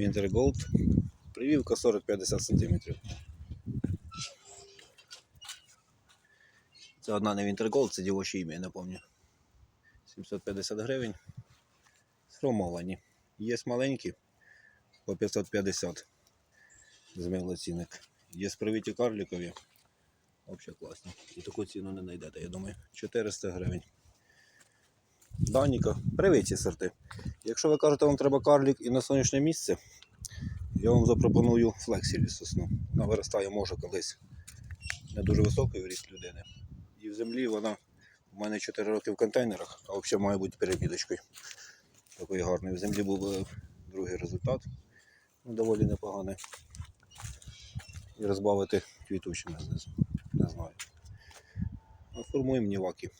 Winter Gold. Прививка 40-50 см. Це одна не Winter Gold, це дівоче ім'я, я не пам'ятаю. 750 гривень. Сформовані. Є маленькі по 550 змило цінник. Є привиті карлікові. Взагалі класні. І таку ціну не знайдете, я думаю. 400 гривень. Даніка, привиті сорти. Якщо ви кажете, вам треба карлік і на сонячне місце, я вам запропоную флексілі сосну. Вона виростає може колись не дуже високий ріст людини. І в землі вона у мене 4 роки в контейнерах, а взагалі має бути перемідочкою. Такої гарної. В землі був е, другий результат. Ну, доволі непоганий. І розбавити квітучими знизу. Не знаю. Формуємо ніваки.